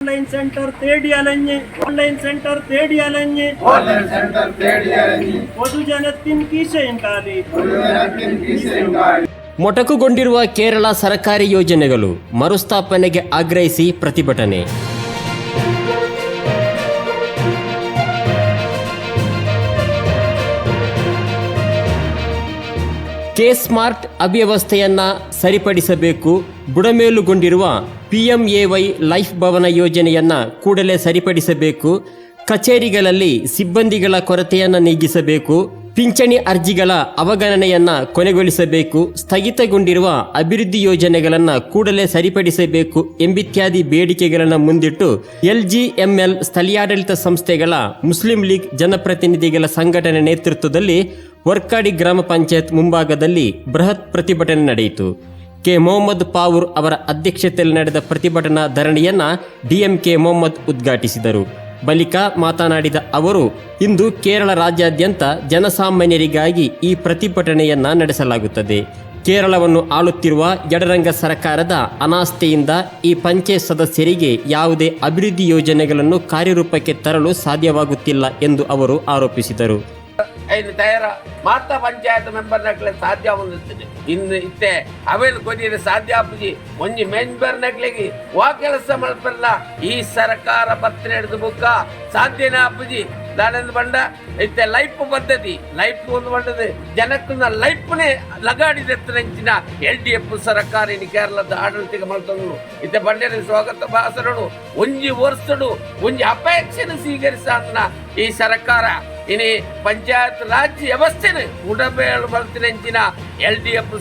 Online centre ತೇಡಿ अलेंगे online centre ತೇಡಿ अलेंगे ऑनलाइन सेंटर तेडी अलेंगे ಮೊಟಕುಗೊಂಡಿರುವ ಕೇರಳ ಸರ್ಕಾರಿ ಯೋಜನೆಗಳು ಮರುಸ್ಥಾಪನೆಗೆ ಆಗ್ರಹಿಸಿ ಪ್ರತಿಭಟನೆ. ಕೆ ಸ್ಮಾರ್ಟ್ ಅವ್ಯವಸ್ಥೆಯನ್ನ ಸರಿಪಡಿಸಬೇಕು. ಬುಡಮೇಲುಗೊಂಡಿರುವ ಪಿಎಂಎವೈ ಲೈಫ್ ಭವನ ಯೋಜನೆಯನ್ನ ಕೂಡಲೇ ಸರಿಪಡಿಸಬೇಕು. ಕಚೇರಿಗಳಲ್ಲಿ ಸಿಬ್ಬಂದಿಗಳ ಕೊರತೆಯನ್ನು ನೀಗಿಸಬೇಕು. ಪಿಂಚಣಿ ಅರ್ಜಿಗಳ ಅವಗಣನೆಯನ್ನು ಕೊನೆಗೊಳಿಸಬೇಕು. ಸ್ಥಗಿತಗೊಂಡಿರುವ ಅಭಿವೃದ್ಧಿ ಯೋಜನೆಗಳನ್ನು ಕೂಡಲೇ ಸರಿಪಡಿಸಬೇಕು ಎಂಬಿತ್ಯಾದಿ ಬೇಡಿಕೆಗಳನ್ನು ಮುಂದಿಟ್ಟು ಎಲ್ಜಿಎಂಎಲ್ ಸ್ಥಳೀಯಾಡಳಿತ ಸಂಸ್ಥೆಗಳ ಮುಸ್ಲಿಂ ಲೀಗ್ ಜನಪ್ರತಿನಿಧಿಗಳ ಸಂಘಟನೆ ನೇತೃತ್ವದಲ್ಲಿ ವರ್ಕಾಡಿ ಗ್ರಾಮ ಪಂಚಾಯತ್ ಮುಂಭಾಗದಲ್ಲಿ ಬೃಹತ್ ಪ್ರತಿಭಟನೆ ನಡೆಯಿತು. ಕೆ. ಮೊಹಮ್ಮದ್ ಪಾವೂರ್ ಅವರ ಅಧ್ಯಕ್ಷತೆಯಲ್ಲಿ ನಡೆದ ಪ್ರತಿಭಟನಾ ಧರಣಿಯನ್ನ ಡಿಎಂಕೆ ಮೊಹಮ್ಮದ್ ಉದ್ಘಾಟಿಸಿದರು. ಬಳಿಕ ಮಾತನಾಡಿದ ಅವರು, ಇಂದು ಕೇರಳ ರಾಜ್ಯಾದ್ಯಂತ ಜನಸಾಮಾನ್ಯರಿಗಾಗಿ ಈ ಪ್ರತಿಭಟನೆಯನ್ನ ನಡೆಸಲಾಗುತ್ತದೆ. ಕೇರಳವನ್ನು ಆಳುತ್ತಿರುವ ಎಡರಂಗ ಸರ್ಕಾರದ ಅನಾಸ್ಥೆಯಿಂದ ಈ ಪಂಚಾಯತ್ ಸದಸ್ಯರಿಗೆ ಯಾವುದೇ ಅಭಿವೃದ್ಧಿ ಯೋಜನೆಗಳನ್ನು ಕಾರ್ಯರೂಪಕ್ಕೆ ತರಲು ಸಾಧ್ಯವಾಗುತ್ತಿಲ್ಲ ಎಂದು ಅವರು ಆರೋಪಿಸಿದರು. ಐದು ತಯಾರ ಮಾತ್ರ ಪಂಚಾಯತ್ ಮೆಂಬರ್ ನಕ್ಲೆ ಸಾಧ್ಯ ಹೊಂದುತ್ತದೆ. ಇನ್ನು ಇತ್ತೆ ಅವೇನ್ ಕೊನೆಯ ಸಾಧ್ಯ ಆಪುಜಿ ಮೆಂಬರ್ ನಕ್ಲೆಗೆ ವಾ ಕೆಲಸ ಮಲ್ಪಲ್ಲ ಈ ಸರ್ಕಾರ ಪತ್ರ ಹಿಡಿದು ಬುಕ್ಕ ಸಾಧ್ಯನ ಆಪುಜಿ. ದಾನಂದ ಬಂಡ ಇತ್ತೆ ಲೈಫ್ ಪದ್ಧತಿ ಲೈಫ್ ಒಂದು ಬಂಡದು ಜನಕ್ಕನ್ನ ಲೈಫ್ನೇ ಲಗಾಡಿದೆತ್ತನೆಂಚಿನ ಎಲ್ ಡಿ ಎಫ್ ಸರ್ಕಾರ ಇನ್ನು ಕೇರಳದ ಆಡಳಿತ ಮಾಡ್ತಂದು ಇತ್ತೆ ಬಂಡೇರಿ ಸ್ವಾಗತ ಭಾಷಣಡು ಒಂಜಿ ವರ್ಷಡು, ಒಂಜಿ ಅಪೇಕ್ಷೆನ ಸ್ವೀಕರಿಸ ಈ ಸರ್ಕಾರ ಇನಿ ಪಂಚಾಯತ್ ರಾಜ್ ವ್ಯವಸ್ಥೆನ ಉಡಬೇಳು ಬಲ್ತಿನೆಂಚಿನ ಎಲ್ ಡಿ ಎಫ್